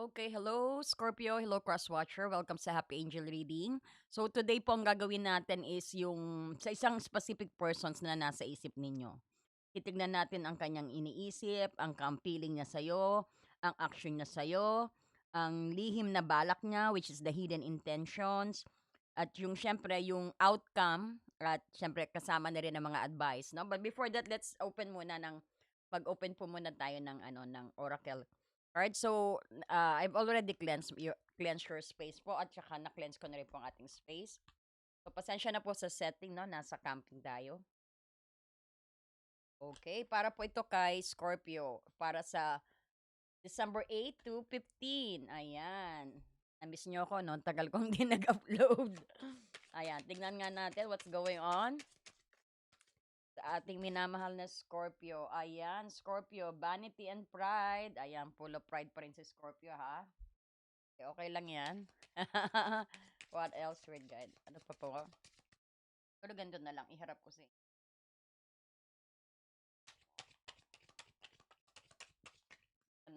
Okay, hello Scorpio, hello Crosswatcher, welcome sa Happy Angel Reading. So today po ang gagawin natin is yung sa isang specific persons na nasa isip ninyo. Titignan natin ang kanyang iniisip, ang feeling niya sa'yo, ang action niya sa'yo, ang lihim na balak niya which is the hidden intentions, at yung siyempre yung outcome at siyempre kasama na rin ang mga advice, no? But before that, let's open muna ng mag-open po muna tayo ng ano ng oracle card. So, ah, I've already cleansed your cleansed your space po at saka na-cleanse ko na rin po ang ating space. So, pasensya na po sa setting, no? Nasa camping tayo. Okay, para po ito kay Scorpio. Para sa December 8 to 15. Ayan. Na-miss nyo ako, no? Tagal kong hindi nag-upload. Ayan, tingnan nga natin what's going on ating minamahal na Scorpio. Ayan, Scorpio, vanity and pride. Ayan, full of pride pa rin si Scorpio, ha? Okay, okay lang yan. What else, Red Guide? Ano pa po? Pero ganito na lang, iharap ko si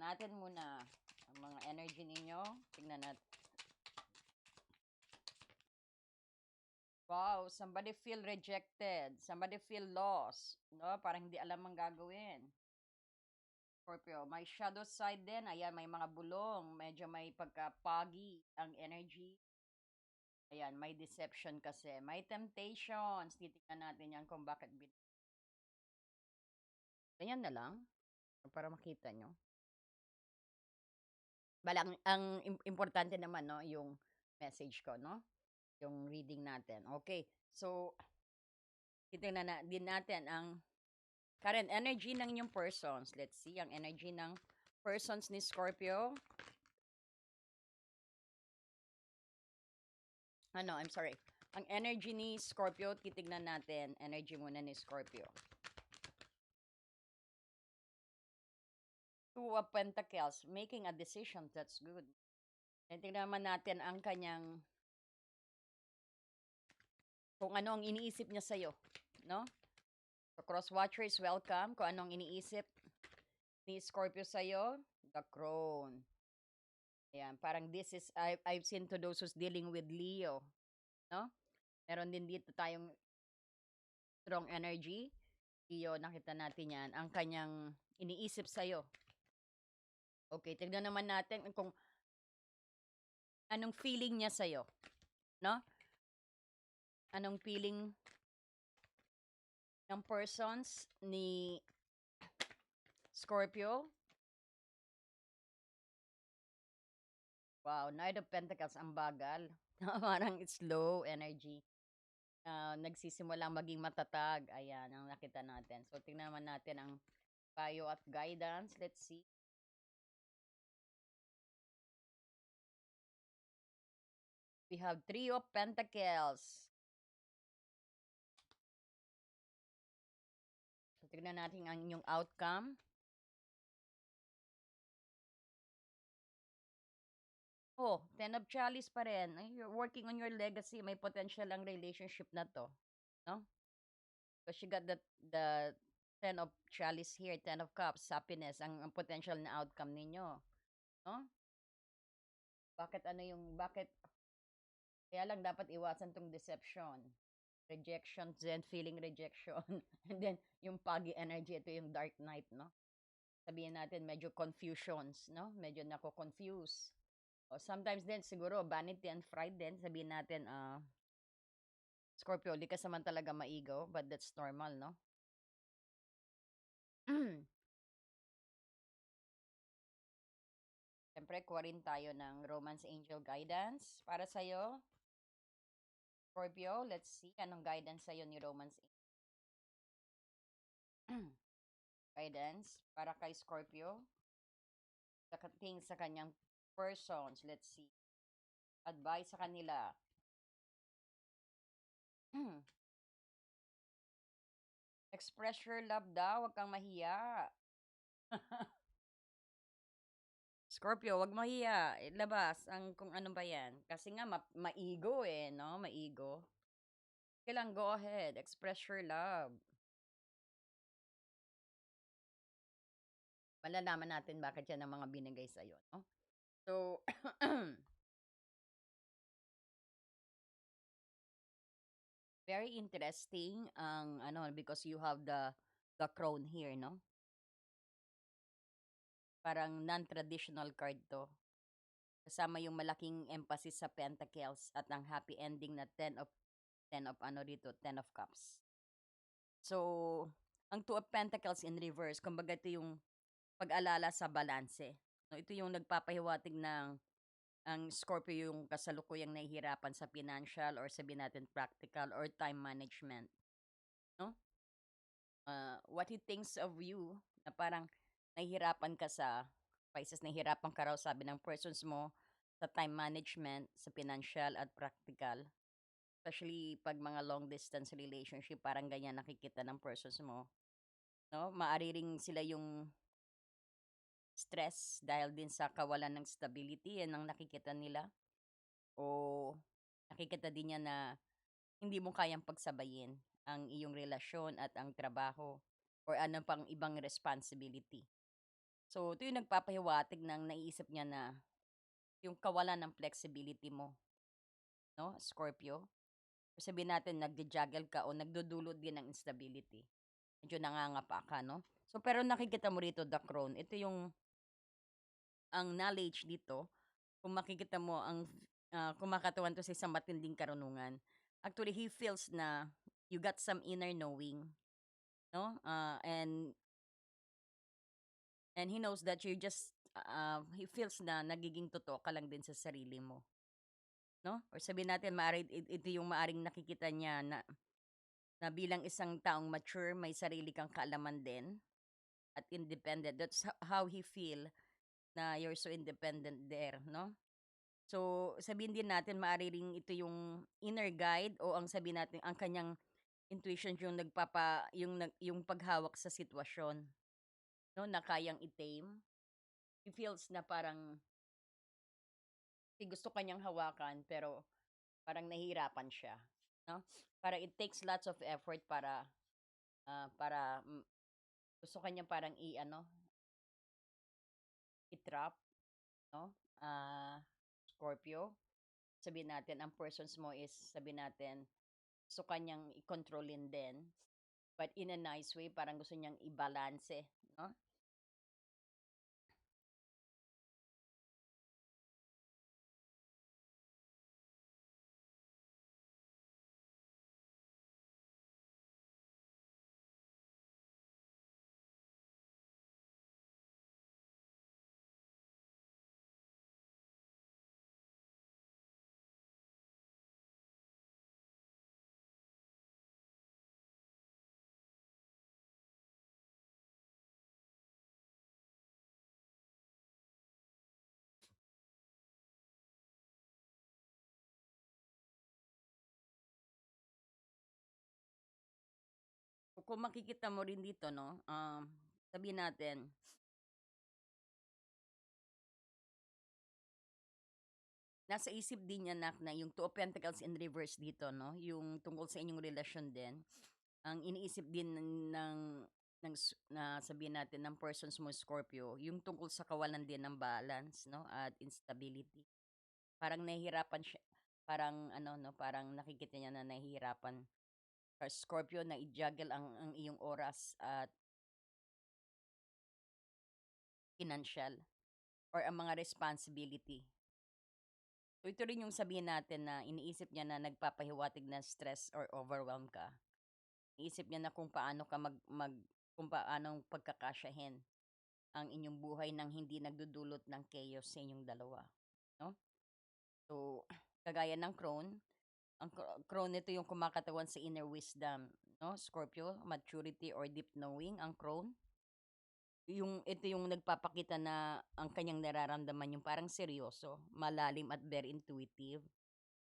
natin muna ang mga energy ninyo. Tingnan natin. Wow, somebody feel rejected. Somebody feel lost. No? Parang hindi alam ang gagawin. Scorpio, may shadow side din. Ayan, may mga bulong. Medyo may pagka-poggy ang energy. Ayan, may deception kasi. May temptations. Titingnan natin yan kung bakit. bin- Ayan na lang. Para makita nyo. Bala, ang, ang im- importante naman, no, yung message ko, no? Yung reading natin. Okay. So, titingnan na din natin ang current energy ng inyong persons. Let's see, ang energy ng persons ni Scorpio. Ano, I'm sorry. Ang energy ni Scorpio, titignan natin. Energy muna ni Scorpio. Two of Pentacles, making a decision. That's good. Tingnan naman natin ang kanyang kung ano ang iniisip niya sa'yo. No? So, cross-watcher is welcome. Kung anong iniisip ni Scorpio sa'yo, the crone. Ayan, parang this is, I, I've seen to those who's dealing with Leo. No? Meron din dito tayong strong energy. Leo, nakita natin yan. Ang kanyang iniisip sa'yo. Okay, tignan naman natin kung anong feeling niya sa'yo. No? Anong feeling ng persons ni Scorpio? Wow, Knight of Pentacles, ang bagal. Parang slow energy. Ah, nagsisimulang maging matatag. Ayan, ang nakita natin. So, tingnan naman natin ang payo at guidance. Let's see. We have three of pentacles. Tignan natin ang inyong outcome. Oh, ten of chalice pa rin. You're working on your legacy. May potential ang relationship na to. No? Because you got the, the ten of chalice here, ten of cups, happiness, ang, ang potential na outcome ninyo. No? Bakit ano yung, bakit kaya lang dapat iwasan tong deception. Rejection, then feeling rejection. And then, yung pagi energy, ito yung dark night, no? Sabihin natin, medyo confusions, no? Medyo nako-confuse. O sometimes din, siguro, vanity and pride din. Sabihin natin, ah, Scorpio, di ka naman talaga maigo, but that's normal, no? Siyempre, kuha tayo ng Romance Angel Guidance para sa'yo. Scorpio, let's see anong guidance sa'yo ni Romance Angel. guidance para kay Scorpio. Sa kating sa kanyang persons, let's see. Advice sa kanila. Express your love daw, wag kang mahiya. Scorpio, wag mahiya. Ilabas ang kung ano ba yan. Kasi nga, ma- maigo eh, no? Maigo. Kailang go ahead. Express your love. Malalaman natin bakit yan ang mga binigay sa'yo, no? So very interesting ang ano because you have the the crown here, no? Parang non-traditional card 'to. Kasama yung malaking emphasis sa pentacles at ang happy ending na 10 of 10 of ano dito, 10 of cups. So, ang Two of Pentacles in reverse, kumbaga ito yung pag-alala sa balanse. No, ito yung nagpapahiwatig ng ang Scorpio yung kasalukuyang nahihirapan sa financial or sabihin natin practical or time management. No? Uh, what he thinks of you na parang nahihirapan ka sa Pisces, nahihirapan ka raw sabi ng persons mo sa time management, sa financial at practical. Especially pag mga long distance relationship, parang ganyan nakikita ng persons mo. No? Maari ring sila yung stress dahil din sa kawalan ng stability, yan ang nakikita nila. O nakikita din niya na hindi mo kayang pagsabayin ang iyong relasyon at ang trabaho or ano pang ibang responsibility. So, ito yung nagpapahiwatig ng naiisip niya na yung kawalan ng flexibility mo. No, Scorpio? Sabihin natin, nagja-juggle ka o nagdudulot din ng instability. Medyo nangangapa ka, no? So, pero nakikita mo rito, the crown. Ito yung ang knowledge dito, kung makikita mo ang uh, kumakatawan to sa isang matinding karunungan, actually he feels na you got some inner knowing, no? Uh, and and he knows that you just uh, he feels na nagiging totoo ka lang din sa sarili mo. No? Or sabihin natin maari ito yung maaring nakikita niya na na bilang isang taong mature, may sarili kang kaalaman din at independent. That's how he feel na you're so independent there, no? So, sabihin din natin maaari ring ito yung inner guide o ang sabihin natin ang kanyang intuition yung nagpapa yung yung paghawak sa sitwasyon. No, na kayang itame. He feels na parang si gusto kanyang hawakan pero parang nahihirapan siya, no? Para it takes lots of effort para uh, para mm, gusto kanya parang i ano i-trap, no? Ah, Scorpio. Sabihin natin, ang persons mo is, sabihin natin, gusto kanyang i-controlin din. But in a nice way, parang gusto niyang i-balance, no? Kung makikita mo rin dito, no, um, sabihin natin, nasa isip din niya nak na yung Two Pentacles in reverse dito, no, yung tungkol sa inyong relasyon din, ang iniisip din ng, ng na sabihin natin ng persons mo Scorpio, yung tungkol sa kawalan din ng balance, no, at instability. Parang nahihirapan siya, parang ano, no, parang nakikita niya na nahihirapan or Scorpio na i-juggle ang, ang iyong oras at financial or ang mga responsibility. So ito rin yung sabihin natin na iniisip niya na nagpapahiwatig na stress or overwhelm ka. Iniisip niya na kung paano ka mag, mag kung paano pagkakasyahin ang inyong buhay nang hindi nagdudulot ng chaos sa inyong dalawa. No? So, kagaya ng crone, ang crone nito yung kumakatawan sa inner wisdom, no? Scorpio, maturity or deep knowing ang crone. Yung ito yung nagpapakita na ang kanyang nararamdaman yung parang seryoso, malalim at very intuitive.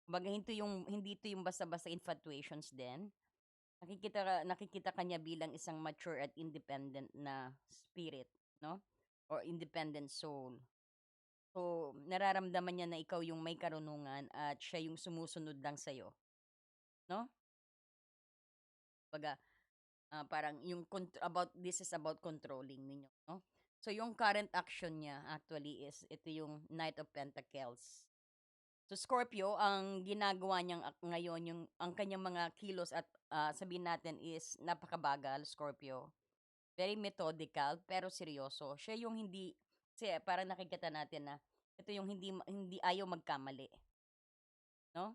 Kumbaga hindi yung hindi ito yung basta-basta infatuations din. Nakikita nakikita kanya bilang isang mature at independent na spirit, no? Or independent soul. So, nararamdaman niya na ikaw yung may karunungan at siya yung sumusunod lang sa'yo. No? Baga, uh, parang yung about this is about controlling ninyo, no? So, yung current action niya actually is ito yung Knight of Pentacles. So, Scorpio, ang ginagawa niyang ngayon, yung, ang kanyang mga kilos at ah, sabihin natin is napakabagal, Scorpio. Very methodical, pero seryoso. Siya yung hindi, kasi parang nakikita natin na ito yung hindi, hindi ayaw magkamali. No?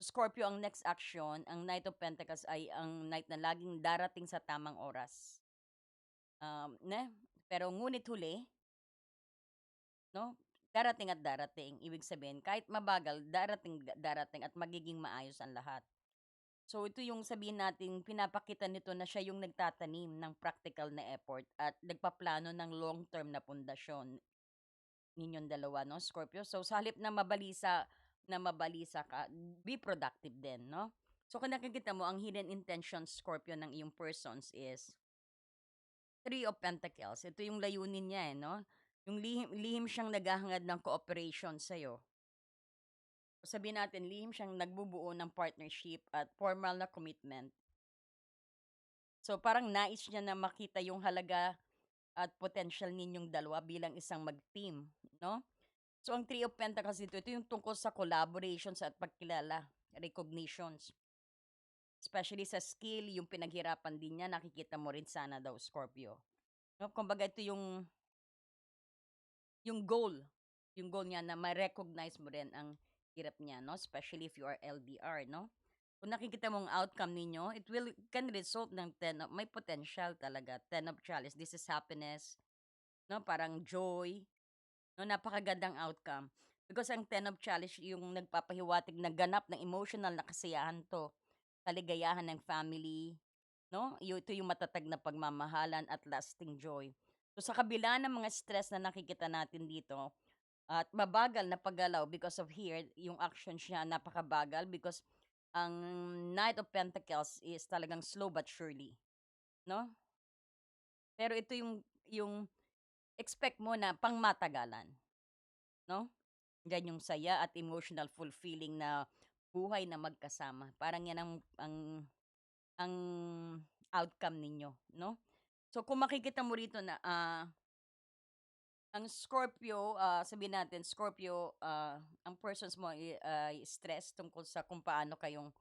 Scorpio, ang next action, ang Knight of Pentacles ay ang Knight na laging darating sa tamang oras. Um, ne? Pero ngunit huli, no? Darating at darating. Ibig sabihin, kahit mabagal, darating, darating at magiging maayos ang lahat. So, ito yung sabihin natin, pinapakita nito na siya yung nagtatanim ng practical na effort at nagpaplano ng long-term na pundasyon ninyong dalawa, no, Scorpio? So, sa halip na mabalisa, na mabalisa ka, be productive din, no? So, kung nakikita mo, ang hidden intention, Scorpio, ng iyong persons is Three of Pentacles. Ito yung layunin niya, eh, no? Yung lihim, lihim siyang naghahangad ng cooperation sa'yo. Sabihin natin, lihim siyang nagbubuo ng partnership at formal na commitment. So, parang nais niya na makita yung halaga at potential ninyong dalawa bilang isang mag-team, no? So, ang Three of Pentacles dito, ito yung tungkol sa collaborations at pagkilala, recognitions. Especially sa skill, yung pinaghirapan din niya, nakikita mo rin sana daw, Scorpio. No? Kumbaga, ito yung, yung goal. Yung goal niya na ma-recognize mo rin ang hirap niya, no? Especially if you are LDR, no? Kung nakikita mong outcome ninyo, it will can result ng 10 of, may potential talaga. 10 of chalice. This is happiness, no? Parang joy, no? Napakagandang outcome. Because ang 10 of chalice yung nagpapahiwatig na ganap ng emotional na kasiyahan to. Kaligayahan ng family, no? Ito yung matatag na pagmamahalan at lasting joy. So sa kabila ng mga stress na nakikita natin dito, at mabagal na paggalaw because of here, yung action siya napakabagal because ang Knight of Pentacles is talagang slow but surely, no? Pero ito yung yung expect mo na pangmatagalan, no? Diyan yung saya at emotional fulfilling na buhay na magkasama. Parang yan ang ang ang outcome ninyo, no? So kung makikita mo rito na ah ang Scorpio, ah, sabihin natin, Scorpio, ah, ang persons mo ay, ay stress tungkol sa kung paano kayong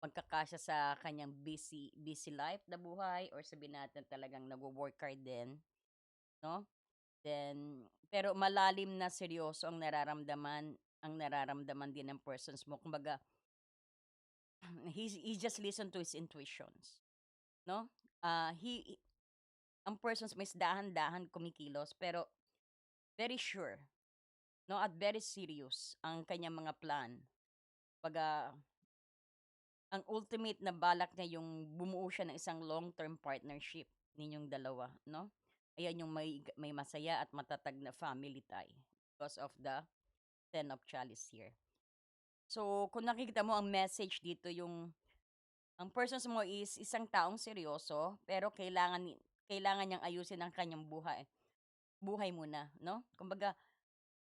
magkakasya sa kanyang busy busy life na buhay or sabihin natin talagang nagwo-work hard din, no? Then, pero malalim na seryoso ang nararamdaman, ang nararamdaman din ng persons mo. Kumbaga, he, he just listen to his intuitions, no? Ah, he, ang persons mo is dahan-dahan kumikilos, pero very sure, no? At very serious ang kanyang mga plan. Pag ang ultimate na balak niya yung bumuo siya ng isang long-term partnership ninyong dalawa, no? Ayan yung may, may masaya at matatag na family tie because of the Ten of Chalice here. So, kung nakikita mo ang message dito, yung ang persons mo is isang taong seryoso, pero kailangan kailangan niyang ayusin ang kanyang buhay. Buhay muna, no? Kumbaga,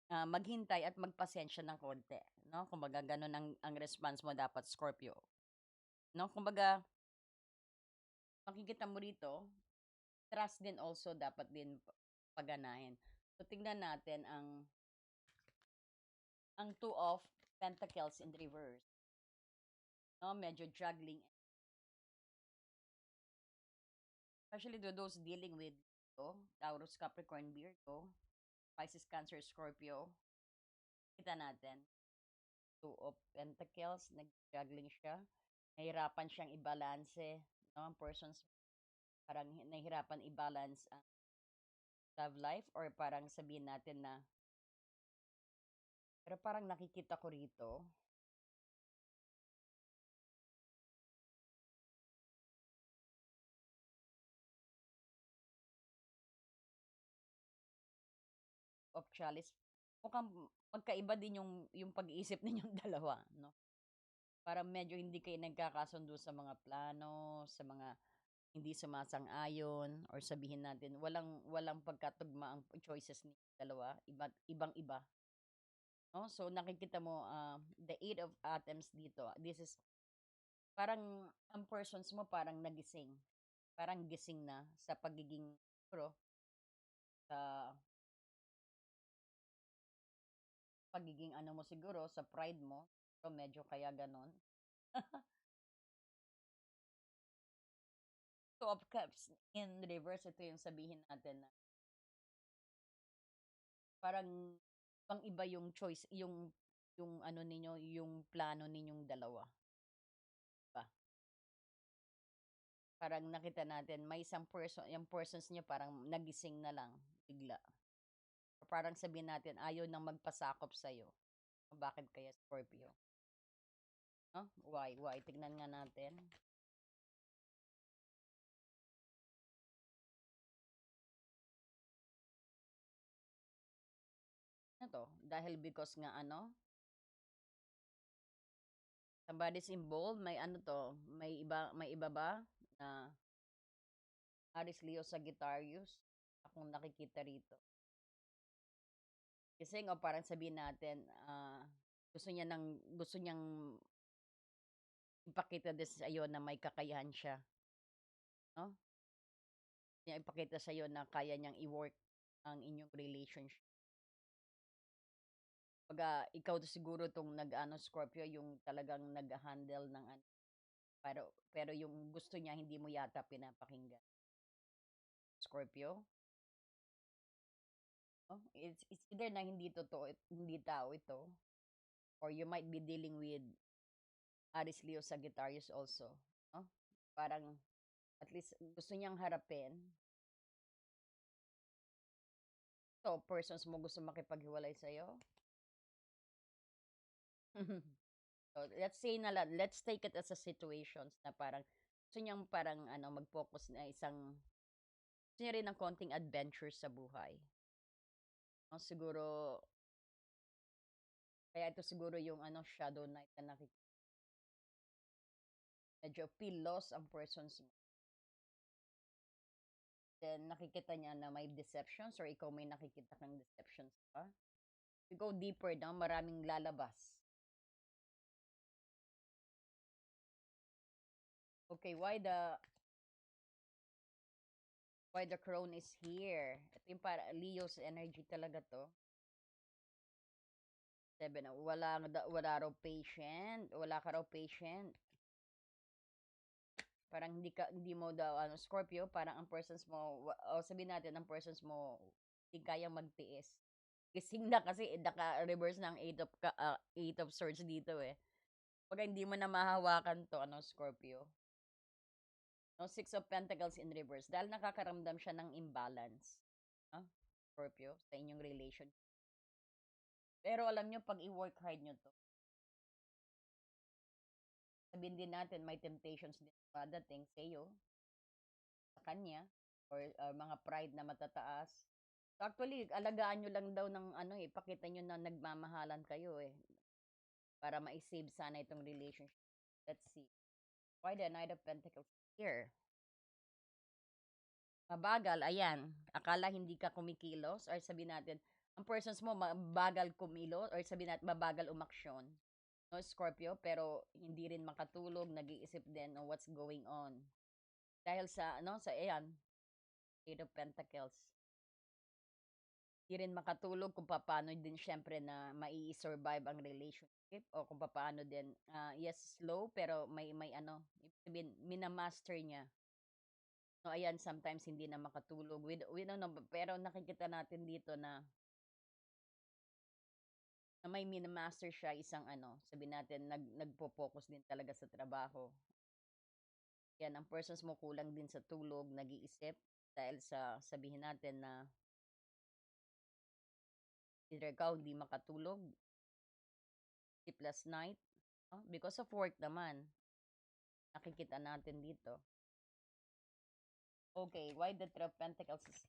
ah, maghintay at magpasensya ng konti, no? Kumbaga, ganun ang, ang response mo dapat, Scorpio. No? Kumbaga, makikita mo rito, trust din also dapat din pa- paganahin. So, tingnan natin ang ang two of pentacles in reverse. No, medyo juggling. Especially to those dealing with Leo, Taurus, Capricorn, Virgo, Pisces, Cancer, Scorpio. Kita natin. Two of Pentacles, nag-juggling siya. Nahirapan siyang i-balance. No? Ang persons parang hi- nahirapan i-balance ang love life or parang sabihin natin na pero parang nakikita ko rito of chalice, mukhang magkaiba din yung, yung pag-iisip ninyong dalawa, no? Parang medyo hindi kayo nagkakasundo sa mga plano, sa mga hindi sumasang-ayon, or sabihin natin, walang, walang pagkatugma ang choices ni dalawa, iba, ibang-iba. No? So, nakikita mo, ah, the eight of atoms dito, this is, parang, ang persons mo parang nagising. Parang gising na sa pagiging, siguro, Sa pagiging ano mo siguro, sa pride mo, so medyo kaya gano'n. Two of Cups in reverse, ito yung sabihin natin na parang pang-iba yung choice, yung yung ano ninyo, yung plano ninyong dalawa. Ba? Parang nakita natin may isang person, yung persons niyo parang nagising na lang bigla. Parang sabihin natin ayaw nang magpasakop sa'yo. Bakit kaya Scorpio? No? Why? Why? Tignan nga natin. Ano to? Dahil because nga ano? Somebody's involved, may ano to, may iba may iba ba na Aries, Leo, Sagittarius akong nakikita rito. Kasi nga parang sabihin natin, ah, gusto niya ng gusto niyang ipakita din sa na may kakayahan siya. No? Niya ipakita sa iyo na kaya niyang i-work ang inyong relationship. Baga, ikaw to siguro tong nag-ano Scorpio, yung talagang nag-handle ng ano. Pero, pero yung gusto niya, hindi mo yata pinapakinggan. Scorpio? It's, it's either na hindi totoo, hindi tao ito, or you might be dealing with Aries, Leo, Sagittarius also. No? Parang, at least, gusto niyang harapin. So, persons mo gusto makipaghiwalay sa'yo? so, let's say na lang, let's take it as a situations na parang, gusto niyang parang, ano, mag-focus na isang, gusto niya rin ng konting adventure sa buhay. No, siguro, kaya ito siguro yung, ano, shadow night na nakikita. Medyo feel lost ang persons mo. Then, nakikita niya na may deceptions or ikaw may nakikita kang deceptions pa. You go deeper na, maraming lalabas. Okay, why the why the crone is here? Ito yung para Leo's energy talaga to. Seven, wala, wala raw patient. Wala ka raw patient. Parang hindi ka hindi mo daw ano Scorpio, parang ang persons mo o sabihin natin ang persons mo hindi kayang magtiis. Gising na kasi naka reverse ng 8 of uh, 8 of swords dito eh. Pag hindi mo na mahawakan to ano Scorpio. No, Six of Pentacles in reverse. Dahil nakakaramdam siya ng imbalance. No? Scorpio, sa inyong relation. Pero alam nyo, pag i-work hard nyo to, sabihin din natin, may temptations din padating sa iyo, sa kanya, or uh, mga pride na matataas. So actually, alagaan nyo lang daw ng ano eh, pakita nyo na nagmamahalan kayo eh. Para ma-save sana itong relationship. Let's see. Why the Knight of Pentacles here? Mabagal, ayan. Akala hindi ka kumikilos or sabi natin, ang persons mo mabagal kumilo or sabi natin mabagal umaksyon. No, Scorpio, pero hindi rin makatulog, nag-iisip din on what's going on. Dahil sa, ano, sa, ayan, Eight of Pentacles. Hindi rin makatulog kung paano din syempre na mai-survive ang relationship o kung paano din, uh, yes, slow, pero may, may ano, sabihin, minamaster niya. No, ayan, sometimes hindi na makatulog. We, we don't know, pero nakikita natin dito na na may minamaster siya isang ano, sabi natin, nag, nagpo-focus din talaga sa trabaho. Yan, ang persons mo kulang din sa tulog, nag-iisip, dahil sa sabihin natin na either ikaw hindi makatulog, sleepless night, no? because of work naman, nakikita natin dito. Okay, why the Three of Pentacles is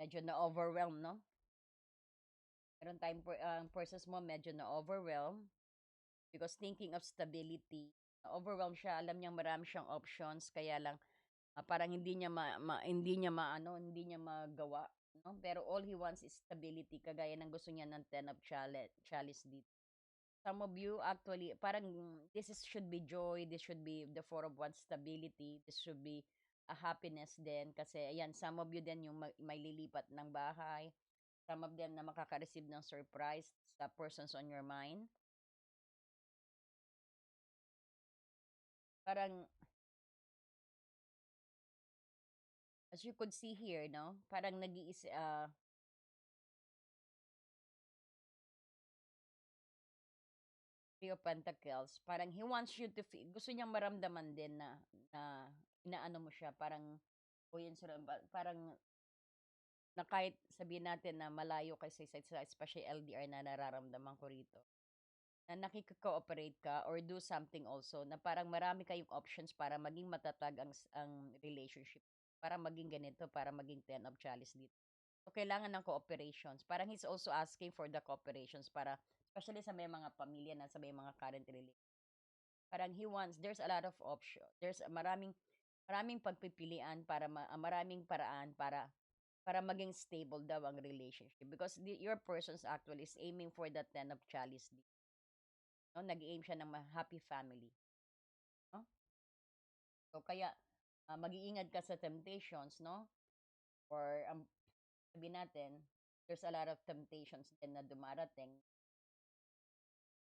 medyo na-overwhelm, no? Meron tayong per, uh, persons mo medyo na-overwhelm because thinking of stability, na-overwhelm siya, alam niya marami siyang options, kaya lang uh, parang hindi niya ma, ma hindi niya maano, hindi niya magawa, no? Pero all he wants is stability, kagaya ng gusto niya ng Ten of Chalice, dito. some of you actually parang this is should be joy, this should be the four of one stability, this should be a happiness din kasi ayan some of you din yung ma- may lilipat ng bahay, some of them na makaka-receive ng surprise sa persons on your mind. Parang as you could see here, no? Parang nag-iis ah, Three of Pentacles, parang he wants you to feel, gusto niyang maramdaman din na, na inaano mo siya, parang, o yun, parang, na kahit sabihin natin na malayo kay sa isa't isa, especially LDR na nararamdaman ko rito, na nakikiko-operate ka or do something also, na parang marami kayong options para maging matatag ang, ang relationship, para maging ganito, para maging ten of chalice dito. So, kailangan ng cooperations. Parang he's also asking for the cooperations para, especially sa may mga pamilya na sa may mga current relationship. Parang he wants, there's a lot of option. There's maraming, maraming pagpipilian para, ah, maraming paraan para, para maging stable daw ang relationship. Because the, your person's actually is aiming for the ten of chalice. dito. No? Nag-aim siya ng happy family. No? So, kaya, ah, mag-iingat ka sa temptations, no? Or, um, sabi natin, there's a lot of temptations din na dumarating.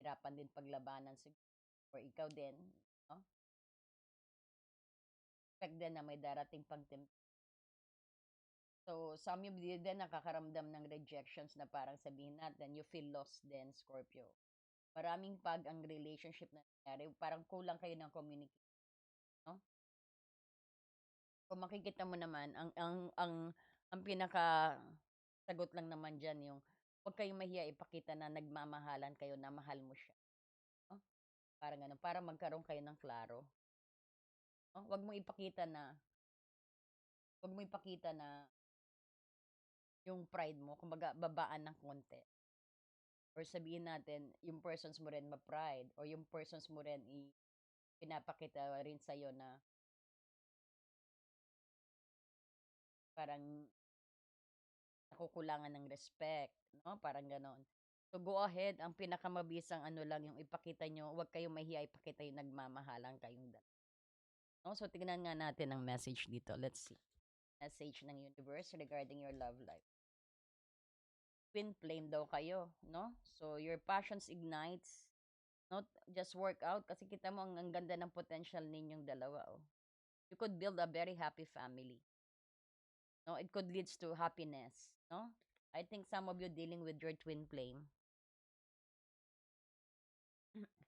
Hirapan din paglabanan siguro. Or ikaw din, no? Expect din na may darating pang. So, some of you din nakakaramdam ng rejections na parang sabihin natin, you feel lost din, Scorpio. Maraming pag ang relationship na nangyari, parang kulang kayo ng communication, no? Kung makikita mo naman, ang ang ang ang pinaka sagot lang naman diyan yung huwag kayong mahiya ipakita na nagmamahalan kayo, na mahal mo siya. No? Parang ganun, para magkaroon kayo ng klaro. No? Huwag mo ipakita na huwag mo ipakita na yung pride mo, kumbaga babaan ng konti. Or sabihin natin, yung persons mo rin ma-pride or yung persons mo rin i pinapakita rin sa'yo na parang nakukulangan ng respect, no? Parang ganon. So go ahead, ang pinakamabisang ano lang yung ipakita nyo, huwag kayong mahiya ipakita yung nagmamahalan kayong dalawa. No? So tingnan nga natin ang message dito. Let's see. Message ng universe regarding your love life. Twin flame daw kayo, no? So your passions ignites. Not just work out kasi kita mo ang, ang ganda ng potential ninyong dalawa, oh. You could build a very happy family. No, it could leads to happiness, no? I think some of you dealing with your twin flame.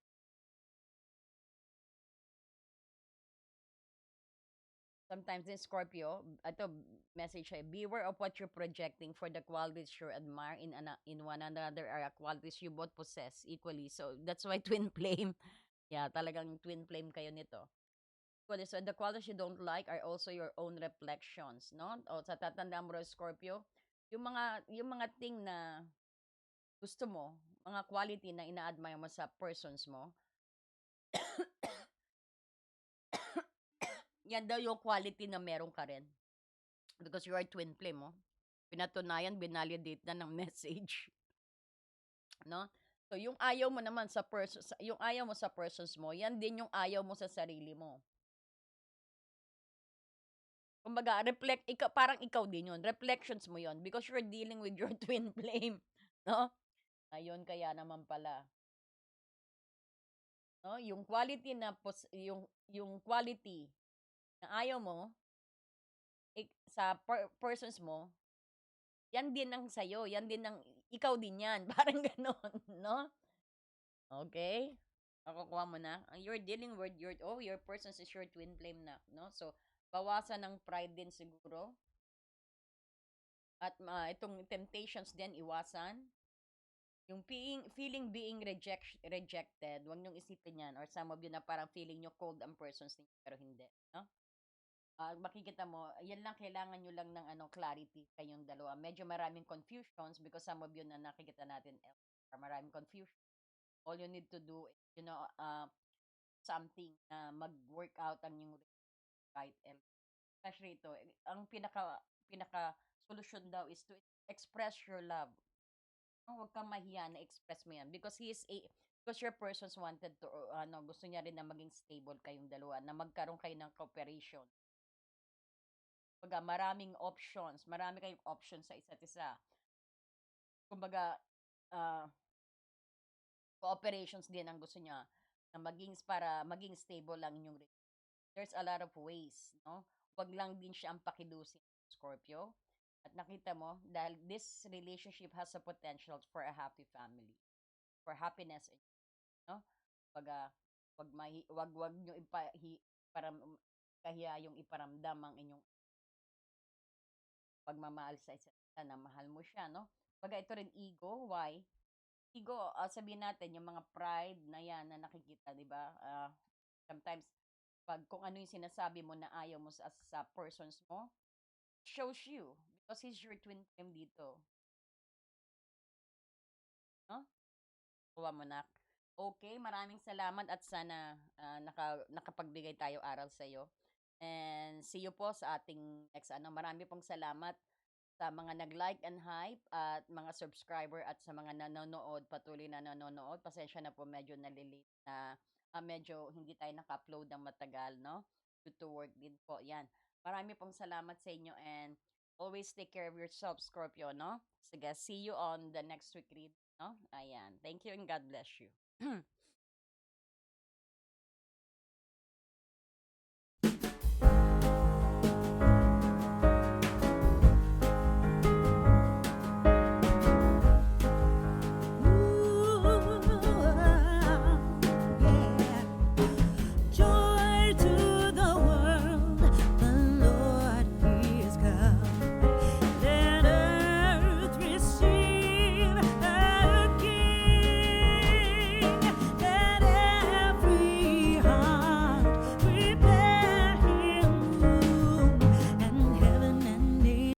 Sometimes in Scorpio, ito message ay, beware of what you're projecting for the qualities you admire in ana, in one another are qualities you both possess equally. So that's why twin flame. Yeah, talagang twin flame kayo nito. So the qualities you don't like are also your own reflections, no? O sa tatandaan mo Scorpio, yung mga yung mga thing na gusto mo, mga quality na ina-admire mo sa persons mo, yan daw yung quality na meron ka rin. Because you are twin flame, mo. Pinatunayan, binalidate na ng message. No? So, yung ayaw mo naman sa person, yung ayaw mo sa persons mo, yan din yung ayaw mo sa sarili mo. Kumbaga, reflect, ikaw, parang ikaw din yun. Reflections mo yun because you're dealing with your twin flame. No? Ayun, kaya naman pala. No? Yung quality na, pos- yung, yung quality na ayaw mo, ik- sa per- persons mo, yan din ang sayo, yan din ang, ikaw din yan. Parang ganon, no? Okay? Makukuha mo na. You're dealing with your, oh, your persons is your twin flame na, no? So, bawasan ng pride din siguro. At ma itong temptations din, iwasan. Yung being, feeling being reject, rejected, huwag niyong isipin yan. Or some of you na parang feeling nyo cold ang persons ninyo, pero hindi. No? Ah, makikita mo, yan lang, kailangan nyo lang ng ano, clarity kayong dalawa. Medyo maraming confusions because some of you na nakikita natin, maraming confusion. All you need to do, is, you know, uh, something na mag-work out ang yung right and especially ito, eh, ang pinaka pinaka solution daw is to express your love. No, Huwag kang mahiya na express mo yan because he is a Because your persons wanted to, uh, ano, gusto niya rin na maging stable kayong dalawa, na magkaroon kayo ng cooperation. Kumbaga, maraming options, marami kayong options sa isa't isa. Kumbaga, ah, cooperations din ang gusto niya na maging para maging stable lang re- There's a lot of ways, no? Wag lang din siya ang pakidusin Scorpio. At nakita mo, dahil this relationship has a potential for a happy family. For happiness, no? Pag, wag, mahi, wag, wag nyo ipa, hi, param, kahiya yung iparamdam ang inyong pagmamahal sa isa't isa na mahal mo siya, no? Baga ito rin ego, why? Ego, ah, sabihin natin, yung mga pride na yan na nakikita, di ba? Ah, sometimes, pag kung ano yung sinasabi mo na ayaw mo sa, sa persons mo, shows you. Because he's your twin flame dito. No? Kuha mo na. Okay, maraming salamat at sana ah, naka, nakapagbigay tayo aral sa iyo. And see you po sa ating next ano. Marami pong salamat sa mga nag-like and hype at mga subscriber at sa mga nanonood, patuloy na nanonood. Pasensya na po medyo nalilate na ah, medyo hindi tayo naka-upload ng matagal, no? Due to work din po. Yan. Marami pong salamat sa inyo and always take care of yourself, Scorpio, no? Sige, see you on the next week read, no? Ayan. Thank you and God bless you.